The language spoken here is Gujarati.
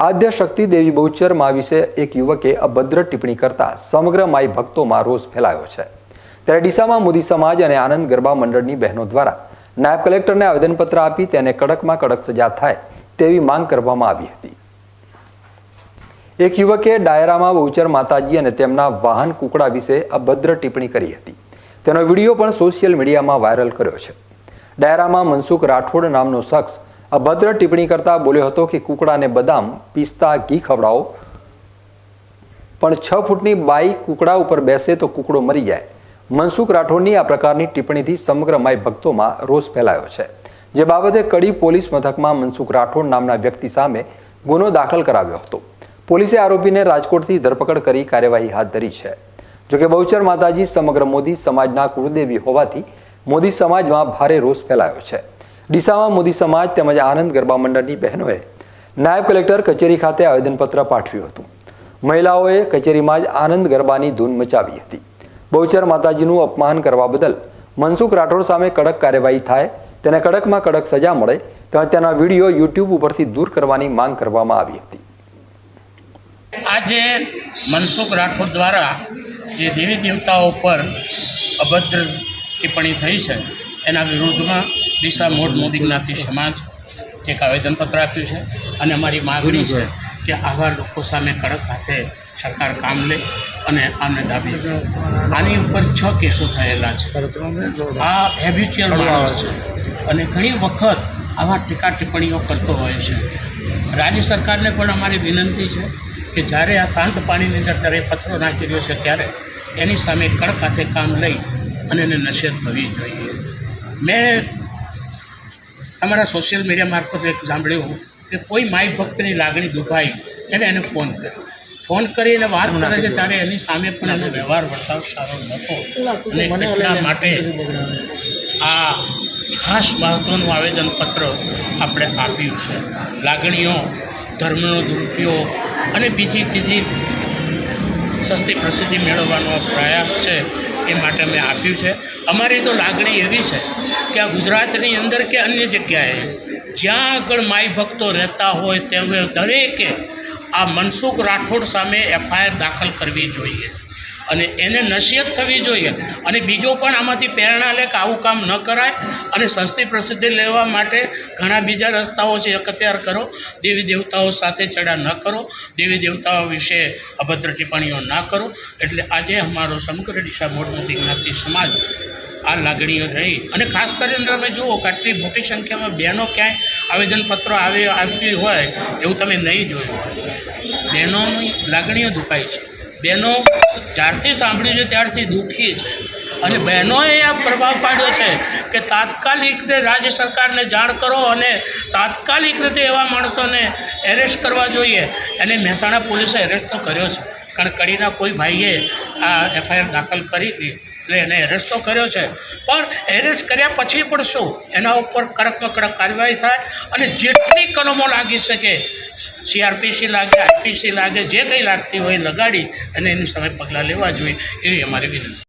આદ્ય શક્તિ દેવી બહુચરમાં વિશે એક યુવકે અભદ્ર ટિપ્પણી કરતા સમગ્ર માઈ ભક્તોમાં રોષ ફેલાયો છે. ત્યારે ડીસામાં મોદી સમાજ અને આનંદ ગરબા મંડળની બહેનો દ્વારા નાયબ કલેક્ટરને આવેદનપત્ર આપી તેને કડકમાં કડક સજા થાય તેવી માંગ કરવામાં આવી હતી. એક યુવકે ડાયરામાં બહુચર માતાજી અને તેમના વાહન કુકડા વિશે અભદ્ર ટિપ્પણી કરી હતી. તેનો વીડિયો પણ સોશિયલ મીડિયામાં વાયરલ કર્યો છે. ડાયરામાં મનસુખ રાઠોડ નામનો શખ્સ અભદ્ર ટિપ્પણી કરતા બોલ્યો હતો કે કુકડાને બદામ પિસ્તા ઘી ખવડાવો. પણ છ ફૂટની બાઈ કુકડા ઉપર બેસે તો કુકડો મરી જાય. મનસુખ રાઠોડની આ પ્રકારની ટિપ્પણીથી સમગ્ર માય ભક્તોમાં રોષ ફેલાયો છે. જે બાબતે કડી પોલીસ મથકમાં મનસુખ રાઠોડ નામના વ્યક્તિ સામે ગુનો દાખલ કરાવ્યો હતો. પોલીસે આરોપીને રાજકોટથી ધરપકડ કરી કાર્યવાહી હાથ ધરી છે. જોકે બહુચર માતાજી સમગ્ર મોદી સમાજના કુળદેવી હોવાથી મોદી સમાજમાં ભારે રોષ ફેલાયો છે. ડીસામાં મોદી સમાજ તેમજ આનંદ ગરબા મંડળની બહેનોએ નાયબ કલેક્ટર કચેરી ખાતે આવેદનપત્ર પાઠવ્યું હતું. મહિલાઓએ કચેરીમાં જ આનંદ ગરબાની ધૂન મચાવી હતી. બહુચર માતાજીનું અપમાન કરવા બદલ મનસુખ રાઠોડ સામે કડક કાર્યવાહી થાય, તેને કડકમાં કડક સજા મળે તેમજ તેના વીડિયો યુટ્યુબ ઉપરથી દૂર કરવાની માંગ કરવામાં આવી હતી. આજે મનસુખ રાઠોડ દ્વારા જે દેવી દેવતાઓ પર અભદ્ર ટિપ્પણી થઈ છે, એના વિરુદ્ધમાં ડીસા મોડ મોદી જ્ઞાતિ સમાજ એક આવેદનપત્ર આપ્યું છે અને અમારી માગણી છે કે આવા લોકો સામે કડક હાથે સરકાર કામ લે અને આમને દાબી આની ઉપર છ કેસો થયેલા છે. આ હેબિચ્યુઅલ માણસ છે. અને ઘણી વખત આવા ટીકા ટિપ્પણીઓ કરતો હોય છે. રાજ્ય સરકારને પણ અમારી વિનંતી છે કે જ્યારે આ શાંત પાણીની અંદર જ્યારે પથ્થરો નાખી રહ્યો છે ત્યારે એની સામે કડક હાથે કામ લઈ અને એને નશેત થવી જોઈએ. મેં અમારા સોશિયલ મીડિયા મારફત એક સાંભળ્યું કે કોઈ માય ભક્તની લાગણી દુભાઈ એને એને ફોન કર્યો. ફોન કરીને વાત કરે છે ત્યારે એની સામે પણ એનો વ્યવહાર વર્તાવ સારો નહોતો. અને એટલા માટે આ ખાસ મહત્ત્વનું આવેદનપત્ર આપણે આપ્યું છે. લાગણીઓ ધર્મનો દુરુપયોગ અને બીજી ત્રીજી સસ્તી પ્રસિદ્ધિ મેળવવાનો આ પ્રયાસ છે. એ માટે મેં આપ્યું છે. અમારી તો લાગણી એવી છે કે આ ગુજરાતની અંદર કે અન્ય જગ્યાએ જ્યાં આગળ માય ભક્તો રહેતા હોય તેમ દરેકે આ મનસુખ રાઠોડ સામે એફઆઈઆર દાખલ કરવી જોઈએ. અને એને નસીહત થવી જોઈએ. અને બીજો પણ આમાંથી પ્રેરણા લે કે આવું કામ ન કરાય અને સસ્તી પ્રસિદ્ધિ લેવા માટે ઘણા બીજા રસ્તાઓ છે, અખત્યાર કરો. દેવી દેવતાઓ સાથે છેડા ન કરો. દેવી દેવતાઓ વિશે અભદ્ર ટિપ્પણીઓ ના કરો. એટલે આજે અમારો સમગ્ર ડીસા મોટમોટી જ્ઞાતિ સમાજ આ લાગણીઓ રહી. અને ખાસ કરીને તમે જુઓ કે આટલી મોટી સંખ્યામાં બહેનો ક્યાંય આવેદનપત્રો આવે આપી હોય એવું તમે નહીં જોયું. બહેનોની લાગણીઓ દુખાય છે. બહેનો જ્યારથી સાંભળ્યું છે ત્યારથી દુઃખી છે. અને બહેનોએ આ પ્રભાવ પાડ્યો છે કે તાત્કાલિક રીતે રાજ્ય સરકારને જાણ કરો અને તાત્કાલિક રીતે એવા માણસોને એરેસ્ટ કરવા જોઈએ. અને મહેસાણા પોલીસે એરેસ્ટ તો કર્યો છે. કારણ કડીના કોઈ ભાઈએ આ એફઆઈઆર દાખલ કરી હતી. એટલે એને એરેસ્ટ તો કર્યો છે. પણ એરેસ્ટ કર્યા પછી પણ શું? એના ઉપર કડકમાં કડક કાર્યવાહી થાય અને જેટલી કલમો લાગી શકે સીઆરપીસી લાગે આઈપીસી લાગે, જે કંઈ લાગતી હોય લગાડી અને એની સામે પગલાં લેવા જોઈએ. એવી અમારી વિનંતી.